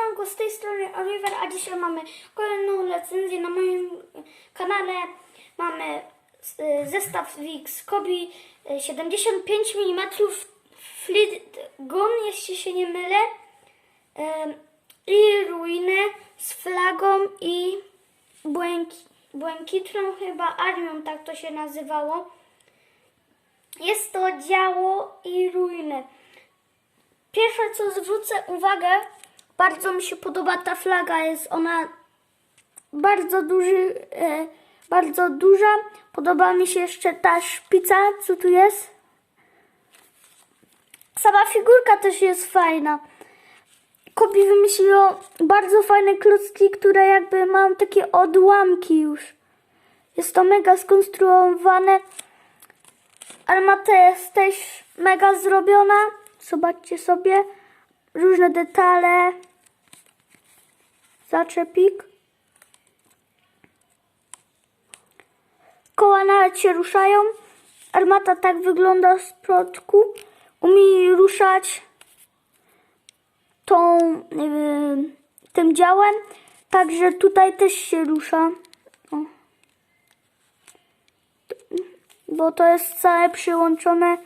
siemanko, z tej strony Oliver, a dzisiaj mamy kolejną recenzję na moim kanale. Mamy y, zestaw Wix Kobi y, 75 mm Fleet Gun, jeśli się nie mylę. Ym, I ruinę z flagą i błęki, błękitną chyba armią, tak to się nazywało. Jest to działo i ruiny. Pierwsze co zwrócę uwagę, bardzo mi się podoba ta flaga, jest ona bardzo duży, e, bardzo duża. Podoba mi się jeszcze ta szpica, co tu jest. Sama figurka też jest fajna. Kobi wymyśliło bardzo fajne klocki, które jakby mam takie odłamki już. Jest to mega skonstruowane. Armata jest też mega zrobiona. Zobaczcie sobie. Różne detale. Zaczepik. Koła nawet się ruszają. Armata tak wygląda z przodku. Umie ruszać tą, yy, tym działem. Także tutaj też się rusza. O. Bo to jest całe przyłączone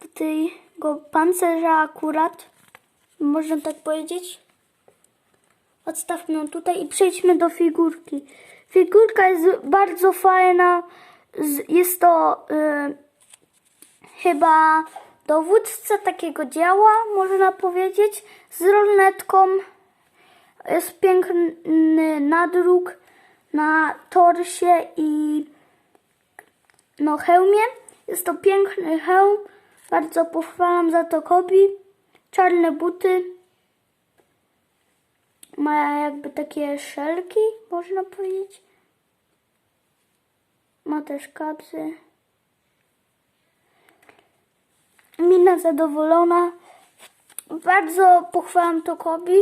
do tego pancerza akurat. Można tak powiedzieć. Odstawmy ją tutaj i przejdźmy do figurki. Figurka jest bardzo fajna. Jest to y, chyba dowódca takiego działa, można powiedzieć, z rolnetką. Jest piękny nadruk na torsie i no, hełmie. Jest to piękny hełm. Bardzo pochwalam za to Kobi. Czarne buty. Ma jakby takie szelki, można powiedzieć. Ma też kapsy. Mina zadowolona. Bardzo pochwalam to Kobi.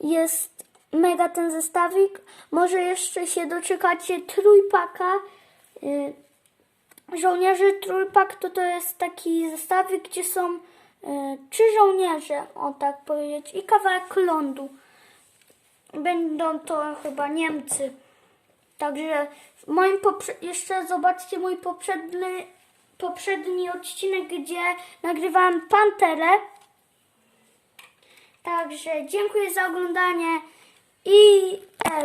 Jest mega ten zestawik. Może jeszcze się doczekacie trójpaka. y, żołnierzy trójpak to to jest taki zestawik, gdzie są y, trzy żołnierze, o tak powiedzieć, i kawałek lądu. Będą to chyba Niemcy. Także w moim jeszcze zobaczcie mój poprzedni, poprzedni odcinek, gdzie nagrywałem Panterę. Także dziękuję za oglądanie i e,